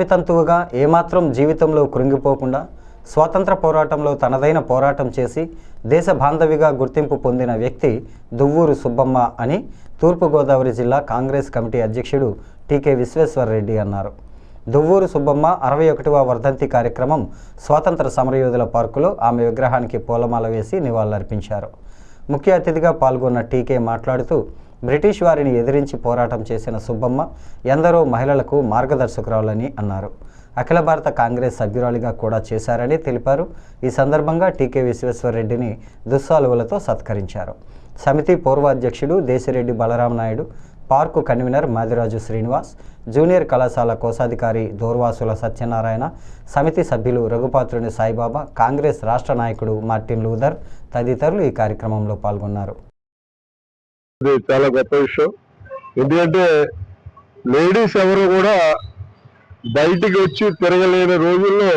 వితంతువుగా ఏమాత్రం జీవితంలో కృంగిపోకుండా స్వాతంత్ర పోరాటంలో తనదైన పోరాటం చేసి దేశ బాంధవిగా గుర్తింపు పొందిన వ్యక్తి దువ్వూరు సుబ్బమ్మ అని తూర్పుగోదావరి జిల్లా కాంగ్రెస్ కమిటీ అధ్యక్షుడు టీకే విశ్వేశ్వరరెడ్డి అన్నారు. దువ్వూరు సుబ్బమ్మ అరవై ఒకటివ వర్ధంతి కార్యక్రమం స్వాతంత్ర సమరయోధుల పార్కులో ఆమె విగ్రహానికి పూలమాల వేసి నివాళులర్పించారు. ముఖ్య అతిథిగా పాల్గొన్న టీకే మాట్లాడుతూ బ్రిటిష్ వారిని ఎదిరించి పోరాటం చేసిన సుబ్బమ్మ ఎందరో మహిళలకు మార్గదర్శకురాలని అన్నారు. అఖిల భారత కాంగ్రెస్ సభ్యురాలిగా కూడా చేశారని తెలిపారు. ఈ సందర్భంగా టీకే విశ్వేశ్వరరెడ్డిని దుస్సాలువలతో సత్కరించారు. సమితి పూర్వ అధ్యక్షుడు Desireddy Balaram Naidu park convener Madiraju Srinivas junior కళాశాల కోశాధికారి దోర్వాసుల సత్యనారాయణ సమితి సభ్యులు రఘుపాత్రుని సాయిబాబా కాంగ్రెస్ రాష్ట్ర నాయకుడు మార్టిన్ లూథర్ తదితరులు ఈ కార్యక్రమంలో పాల్గొన్నారు. ఇది చాలా గొప్ప విషయం. ఎందుకంటే లేడీస్ ఎవరు కూడా బయటికి వచ్చి తిరగలేని రోజుల్లో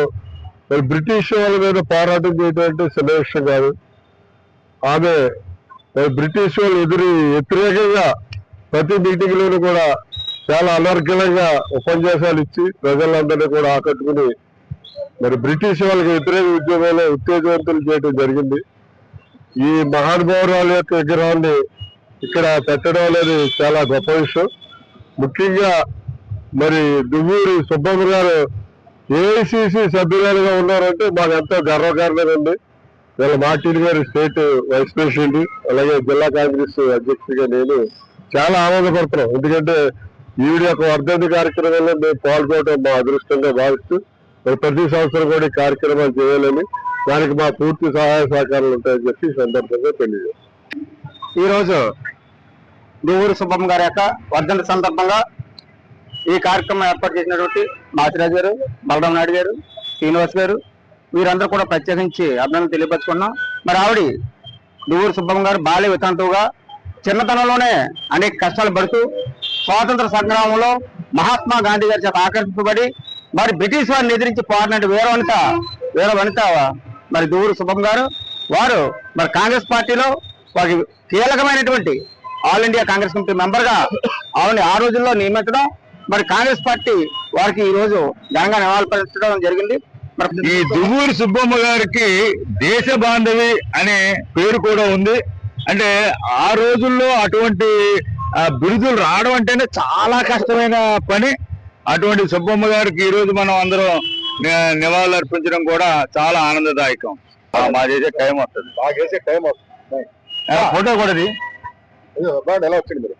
మరి బ్రిటిష్ వాళ్ళ మీద పోరాటం చేయడం అంటే చిన్న కాదు. ఆమె మరి బ్రిటిష్ వాళ్ళు ఎదురు వ్యతిరేకంగా ప్రతి మీటింగ్లోనూ కూడా చాలా అనర్గళంగా ఉపన్యాసాలు ఇచ్చి ప్రజలందరినీ కూడా ఆకట్టుకుని మరి బ్రిటిష్ వాళ్ళకి వ్యతిరేక ఉద్యమంలో ఉత్తేజవంతులు చేయడం జరిగింది. ఈ మహానుభావురాల యొక్క విగ్రహాన్ని ఇక్కడ పెట్టడం అనేది చాలా గొప్ప విషయం. ముఖ్యంగా మరి దువ్వూరి సుబ్బమ్మ గారు ఏఐసిసి సభ్యురాలుగా ఉన్నారంటే మాకు ఎంతో గర్వకారణంగా వీళ్ళ మార్టిన్ గారు స్టేట్ వైస్ ప్రెసిడెంట్ అలాగే జిల్లా కాంగ్రెస్ అధ్యక్షుడిగా నేను చాలా ఆనందపడుతున్నాం. ఎందుకంటే ఈవిడ యొక్క వర్ధంతి కార్యక్రమంలో మేము పాల్గొనడం మా అదృష్టంగా భావిస్తూ మరి ప్రతి సంవత్సరం కూడా ఈ కార్యక్రమాలు చేయాలని దానికి మా పూర్తి సహాయ సహకారాలు ఉంటాయని చెప్పి సందర్భంగా తెలియజేస్తాం ఈరోజు రోజు సుబ్బమ్మ గారి యొక్క వర్ధంతి సందర్భంగా ఈ కార్యక్రమం ఏర్పాటు చేసినటువంటి మాసిరాజు గారు బలరాం నాయుడు గారు శ్రీనివాస్ గారు వీరందరూ కూడా ప్రత్యేకించి అభినందన తెలియపరచుకున్నాం. మరి ఆవిడ దువ్వూరు సుబ్బమ్మ గారు బాల్య వితంతువుగా చిన్నతనంలోనే అనేక కష్టాలు పడుతూ స్వాతంత్ర సంగ్రామంలో మహాత్మా గాంధీ గారి చేత ఆకర్షింపబడి మరి బ్రిటిష్ వారిని ఎదిరించి పోరాడిన వీర వనిత వీర వనిత మరి దూరు శుభం గారు వారు మరి కాంగ్రెస్ పార్టీలో వారికి కీలకమైనటువంటి ఆల్ ఇండియా కాంగ్రెస్ కమిటీ మెంబర్గా ఆవిడని ఆ రోజుల్లో నియమించడం మరి కాంగ్రెస్ పార్టీ వారికి ఈ రోజు ఘనంగా నివాళులర్పించడం జరిగింది. మరి ఈ దువ్వూరి సుబ్బమ్మ గారికి దేశ బాంధవి అనే పేరు కూడా ఉంది. అంటే ఆ రోజుల్లో అటువంటి బిరుదులు రావడం అంటేనే చాలా కష్టమైన పని. అటువంటి సుబ్బమ్మ గారికి ఈ రోజు మనం అందరం నివాళులు అర్పించడం కూడా చాలా ఆనందదాయకం. మా చేసే టైం వస్తుంది. బాగా వేసే టైం వస్తుంది. ఫోటో కూడా ఎలా వచ్చింది మీరు?